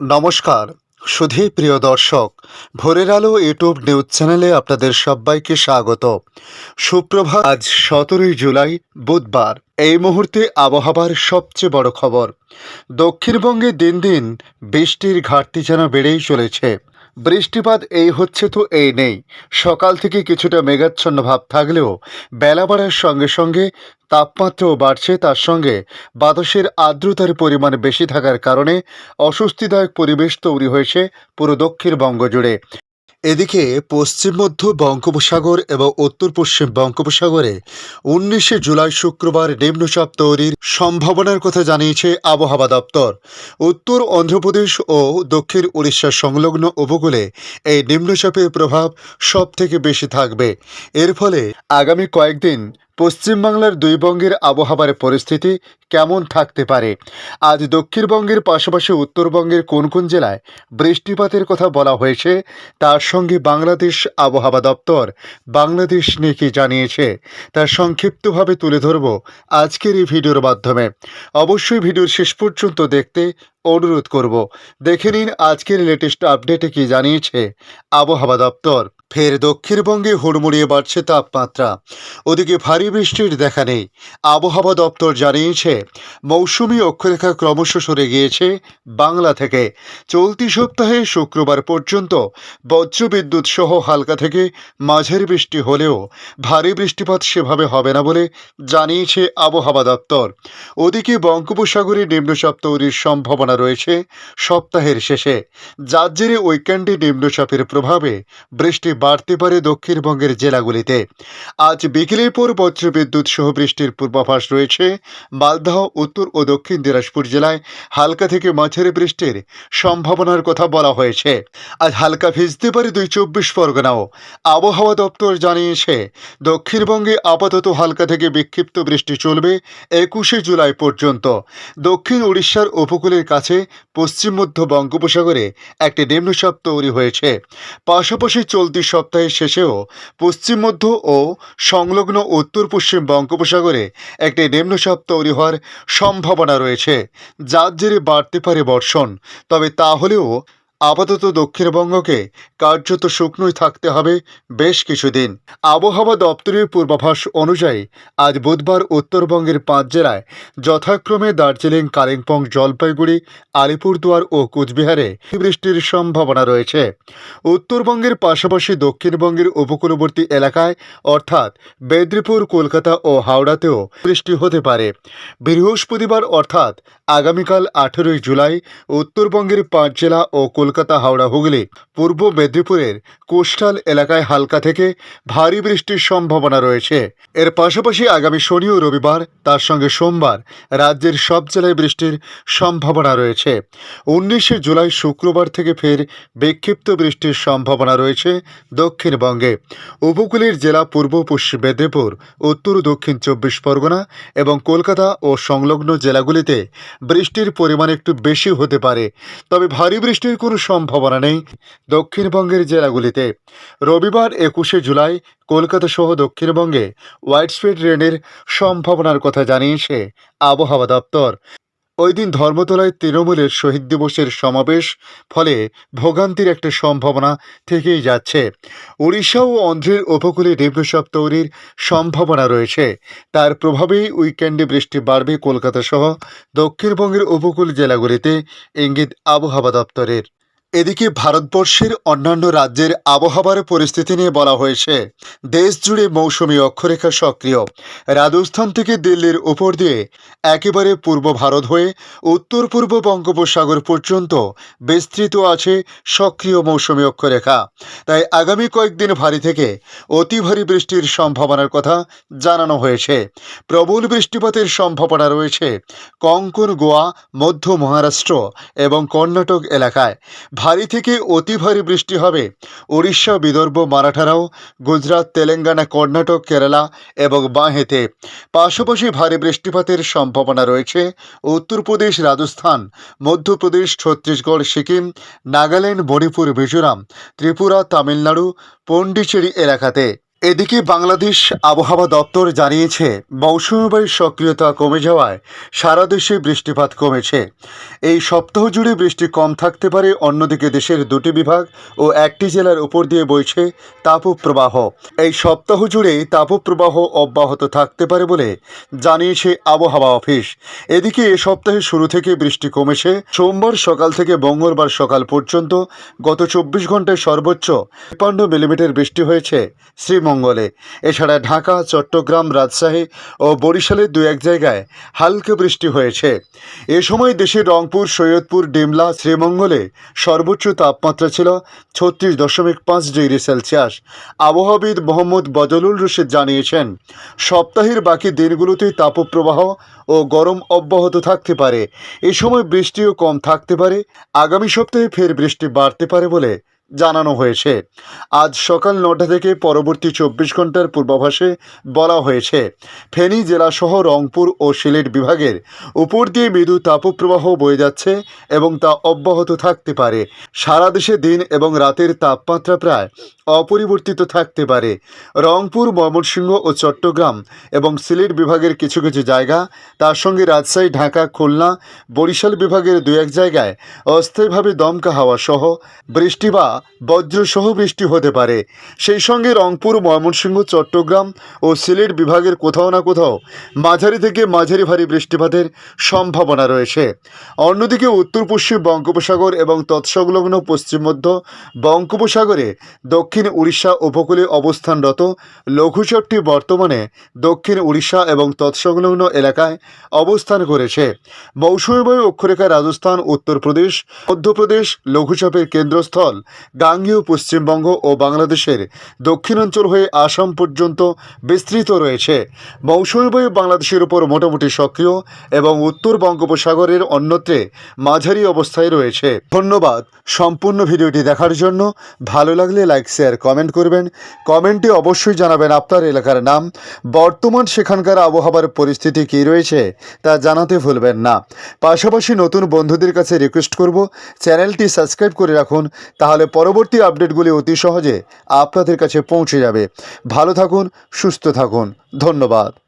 নমস্কার, সুধী প্রিয় দর্শক, ভোরের আলো ইউটিউব নিউজ চ্যানেলে আপনাদের সবাইকে স্বাগত। সুপ্রভাত, আজ সতেরোই জুলাই, বুধবার। এই মুহূর্তে আবহাওয়ার সবচেয়ে বড় খবর। দক্ষিণবঙ্গে দিন দিন বৃষ্টির ঘাটতি যেন বেড়েই চলেছে। বৃষ্টিপাত এই হচ্ছে তো এই নেই। সকাল থেকে কিছুটা মেঘাচ্ছন্ন ভাব থাকলেও বেলা বাড়ার সঙ্গে সঙ্গে তাপমাত্রাও বাড়ছে। তার সঙ্গে বাতাসের আর্দ্রতার পরিমাণ বেশি থাকার কারণে অস্বস্তিদায়ক পরিবেশ তৈরি হয়েছে পুরো দক্ষিণবঙ্গ জুড়ে। এদিকে পশ্চিম মধ্য বঙ্গোপসাগর এবং উত্তর পশ্চিম বঙ্গোপসাগরে উনিশে জুলাই শুক্রবার নিম্নচাপ তৈরির সম্ভাবনার কথা জানিয়েছে আবহাওয়া দপ্তর। উত্তর অন্ধ্রপ্রদেশ ও দক্ষিণ উড়িষ্যা সংলগ্ন উপকূলে এই নিম্নচাপের প্রভাব সবথেকে বেশি থাকবে। এর ফলে আগামী কয়েকদিন পশ্চিমবাংলার দুই বঙ্গের আবহাওয়ার পরিস্থিতি কেমন থাকতে পারে? আজ দক্ষিণবঙ্গের পাশাপাশি উত্তরবঙ্গের কোন কোন জেলায় বৃষ্টিপাতের কথা বলা হয়েছে, তার সঙ্গে বাংলাদেশ আবহাওয়া দপ্তর, বাংলাদেশ নিয়ে জানিয়েছে। তার সংক্ষিপ্তভাবে তুলে ধরব আজকের এই ভিডিওর মাধ্যমে। অবশ্যই ভিডিওর শেষ পর্যন্ত দেখতে অনুরোধ করব। দেখে নিন আজকের লেটেস্ট আপডেটে কি জানিয়েছে আবহাওয়া দপ্তর। ফের দক্ষিণবঙ্গে হুড়মুড়িয়ে বাড়ছে তাপমাত্রা। ওদিকে ভারী বৃষ্টির দেখা নেই। আবহাওয়া দপ্তর জানিয়েছে, মৌসুমি অক্ষরেখা ক্রমশ সরে গিয়েছে বাংলা থেকে। চলতি সপ্তাহে শুক্রবার পর্যন্ত বজ্রবিদ্যুৎ সহ হালকা থেকে মাঝারি বৃষ্টি হলেও ভারী বৃষ্টিপাত সেভাবে হবে না বলে জানিয়েছে আবহাওয়া দপ্তর। ওদিকে বঙ্গোপসাগরে নিম্নচাপ তৈরির সম্ভাবনা রয়েছে সপ্তাহের শেষে। যার জেরে উইকেন্ডে নিম্নচাপের প্রভাবে বৃষ্টি বাড়তে পারে দক্ষিণবঙ্গের জেলাগুলিতে। আজ বিকেলের পর বজ্রবিদ্যুৎ সহ বৃষ্টির পূর্বাভাস রয়েছে। মালদহ, উত্তর ও দক্ষিণ দিনাজপুর জেলায় হালকা থেকে মাঝারি বৃষ্টির সম্ভাবনার কথা বলা হয়েছে। আজ হালকা ভিজতে পারে দুই চব্বিশ পরগনাও। আবহাওয়া দপ্তর জানিয়েছে, দক্ষিণবঙ্গে আপাতত হালকা থেকে বিক্ষিপ্ত বৃষ্টি চলবে একুশে জুলাই পর্যন্ত। দক্ষিণ উড়িষ্যার উপকূলের কাছে পশ্চিম মধ্য বঙ্গোপসাগরে একটি নিম্নচাপ তৈরি হয়েছে। পাশাপাশি চলতি সপ্তাহের শেষেও পশ্চিম মধ্য ও সংলগ্ন উত্তর পশ্চিম বঙ্গোপসাগরে একটি নিম্নচাপ তৈরি হওয়ার সম্ভাবনা রয়েছে, যার জেরে বাড়তে পারে বর্ষণ। তবে তাহলেও আপাতত দক্ষিণবঙ্গকে কার্যত শুকনোই থাকতে হবে বেশ কিছুদিন। আবহাওয়া দপ্তরের পূর্বাভাস অনুযায়ী আজ বুধবার উত্তরবঙ্গের পাঁচ জেলায় যথাক্রমে দার্জিলিং, কালিম্পং, জলপাইগুড়ি, আলিপুরদুয়ার ও কুচবিহারে বৃষ্টির সম্ভাবনা রয়েছে। উত্তরবঙ্গের পাশাপাশি দক্ষিণবঙ্গের উপকূলবর্তী এলাকায় অর্থাৎ মেদিনীপুর, কলকাতা ও হাওড়াতেও বৃষ্টি হতে পারে। বৃহস্পতিবার অর্থাৎ আগামীকাল আঠেরোই জুলাই উত্তরবঙ্গের পাঁচ জেলা ও কলকাতা, হাওড়া, হুগলি, পূর্ব মেদিনীপুরের কোস্টাল এলাকায় হালকা থেকে ভারী বৃষ্টির সম্ভাবনা রয়েছে। এর পাশাপাশি আগামী শনি ও রবিবার, তার সঙ্গে সোমবার রাজ্যের সব জেলায় বৃষ্টির সম্ভাবনা রয়েছে। উনিশে জুলাই শুক্রবার থেকে ফের বিক্ষিপ্ত বৃষ্টির সম্ভাবনা রয়েছে দক্ষিণবঙ্গে। উপকূলের জেলা পূর্ব, পশ্চিম মেদিনীপুর, উত্তর দক্ষিণ চব্বিশ পরগনা এবং কলকাতা ও সংলগ্ন জেলাগুলিতে বৃষ্টির পরিমাণ একটু বেশি হতে পারে, তবে ভারী বৃষ্টির কোনো সম্ভাবনা নেই দক্ষিণবঙ্গের জেলাগুলিতে। রবিবার একুশে জুলাই কলকাতা সহ দক্ষিণবঙ্গে হোয়াইট স্পিড রেনের সম্ভাবনার কথা জানিয়েছে আবহাওয়া দপ্তর। ওই দিন ধর্মতলায় তৃণমূলের শহীদ দিবসের সমাবেশ, ফলে ভোগান্তির একটা সম্ভাবনা থেকেই যাচ্ছে। উড়িষ্যা ও অন্ধ্রের উপকূলে নিম্নচাপ তৈরির সম্ভাবনা রয়েছে। তার প্রভাবেই উইকেন্ডে বৃষ্টি বাড়বে কলকাতা সহ দক্ষিণবঙ্গের উপকূল জেলাগুলিতে, ইঙ্গিত আবহাওয়া দপ্তরের। এদিকে ভারতবর্ষের অন্যান্য রাজ্যের আবহাওয়ার পরিস্থিতি নিয়ে বলা হয়েছে দেশ জুড়ে মৌসুমী অক্ষরেখা সক্রিয়। রাজস্থান থেকে দিল্লির উপর দিয়ে একেবারে পূর্ব ভারত হয়ে উত্তর পূর্ব বঙ্গোপসাগর পর্যন্ত বিস্তৃত আছে সক্রিয় মৌসুমী অক্ষরেখা। তাই আগামী কয়েকদিন ভারী থেকে অতি ভারী বৃষ্টির সম্ভাবনার কথা জানানো হয়েছে। প্রবল বৃষ্টিপাতের সম্ভাবনা রয়েছে কঙ্কন, গোয়া, মধ্য মহারাষ্ট্র এবং কর্ণাটক এলাকায়। ভারী থেকে অতি ভারী বৃষ্টি হবে। উড়িষ্যা, বিদর্ভ, মারাঠারাও, গুজরাট, তেলেঙ্গানা, কর্ণাটক, কেরালা এবং বাঁহেতে। পাশাপাশি ভারী বৃষ্টিপাতের সম্ভাবনা রয়েছে। উত্তরপ্রদেশ, রাজস্থান, মধ্যপ্রদেশ, ছত্তিশগড়, সিকিম, নাগাল্যান্ড, মণিপুর, মিজোরাম, ত্রিপুরা, তামিলনাড়ু পণ্ডিচেরি এলাকাতে। এদিকে বাংলাদেশ আবহাওয়া দপ্তর জানিয়েছে মৌসুমী বায়ুর সক্রিয়তা কমে যাওয়ায় সারা দেশে বৃষ্টিপাত কমেছে। এই সপ্তাহ জুড়ে বৃষ্টি কম থাকতে পারে, অন্যদিকে দেশের দুটি বিভাগ ও একটি জেলার উপর দিয়ে বইছে তাপপ্রবাহ। এই সপ্তাহ জুড়ে তাপপ্রবাহ অব্যাহত থাকতে পারে বলে জানিয়েছে আবহাওয়া অফিস। এদিকে এ সপ্তাহের শুরু থেকে বৃষ্টি কমেছে। সোমবার সকাল থেকে মঙ্গলবার সকাল পর্যন্ত গত চব্বিশ ঘন্টায় সর্বোচ্চ তিপ্পান্ন মিলিমিটার বৃষ্টি হয়েছে। শ্রীমঙ্গলে এছাড়া ঢাকা, চট্টগ্রাম, রাজশাহী ও বরিশালের দু এক জায়গায় হালকা বৃষ্টি হয়েছে। এ সময় দেশের রংপুর, সৈয়দপুর, ডিমলা, শ্রীমঙ্গলে সর্বোচ্চ তাপমাত্রা ছিল ছত্রিশ দশমিক পাঁচ ডিগ্রি সেলসিয়াস। আবহাওয়াবিদ মোহাম্মদ বদলুল রশিদ জানিয়েছেন, সপ্তাহের বাকি দিনগুলোতে তাপপ্রবাহ ও গরম অব্যাহত থাকতে পারে। এ সময় বৃষ্টিও কম থাকতে পারে। আগামী সপ্তাহে ফের বৃষ্টি বাড়তে পারে বলে জানানো হয়েছে। আজ সকাল নটা থেকে পরবর্তী চব্বিশ ঘণ্টার পূর্বাভাসে বলা হয়েছে, ফেনী জেলাসহ রংপুর ও সিলেট বিভাগের উপর দিয়ে মৃদু তাপপ্রবাহ বয়ে যাচ্ছে এবং তা অব্যাহত থাকতে পারে। সারা দেশে দিন এবং রাতের তাপমাত্রা প্রায় অপরিবর্তিত থাকতে পারে। রংপুর, ময়মনসিংহ ও চট্টগ্রাম এবং সিলেট বিভাগের কিছু কিছু জায়গা, তার সঙ্গে রাজশাহী, ঢাকা, খুলনা, বরিশাল বিভাগের দু এক জায়গায় অস্থায়ীভাবে দমকা হাওয়া সহ বৃষ্টি বা বজ্রসহ বৃষ্টি হতে পারে। সেই সঙ্গে রংপুর, ময়মনসিংহ, চট্টগ্রাম ও সিলেট বিভাগের কোথাও না কোথাও মাঝারি থেকে মাঝারি ভারী বৃষ্টিপাতের সম্ভাবনা রয়েছে। অন্যদিকে উত্তর পশ্চিম বঙ্গোপসাগর এবং তৎসংলগ্ন পশ্চিম মধ্য বঙ্গোপসাগরে দক্ষিণ উড়িষ্যা উপকূলে অবস্থানরত লঘুচাপটি বর্তমানে দক্ষিণ উড়িষ্যা এবং তৎসংলগ্ন এলাকায় অবস্থান করেছে। মৌসুমী বায়ু অক্ষরেখা রাজস্থান, উত্তরপ্রদেশ, মধ্যপ্রদেশ লঘুচাপের কেন্দ্রস্থল গাঙ্গীয় পশ্চিমবঙ্গ ও বাংলাদেশের দক্ষিণাঞ্চল হয়ে আসাম পর্যন্ত বিস্তৃত রয়েছে। মৌসুমী বায়ু বাংলাদেশের উপর মোটামুটি সক্রিয় এবং উত্তর বঙ্গোপসাগরের অন্যত্রে মাঝারি অবস্থায় রয়েছে। ধন্যবাদ সম্পূর্ণ ভিডিওটি দেখার জন্য। ভালো লাগলে লাইক, শেয়ার, কমেন্ট করবেন। কমেন্টে অবশ্যই জানাবেন আপনার এলাকার নাম। বর্তমান সেখানকার আবহাওয়ার পরিস্থিতি কী রয়েছে তা জানাতে ভুলবেন না। পাশাপাশি নতুন বন্ধুদের কাছে রিকোয়েস্ট করব, চ্যানেলটি সাবস্ক্রাইব করে রাখুন, তাহলে পরবর্তী আপডেটগুলি অতি সহজে আপনাদের কাছে পৌঁছে যাবে। ভালো থাকুন সুস্থ থাকুন। ধন্যবাদ।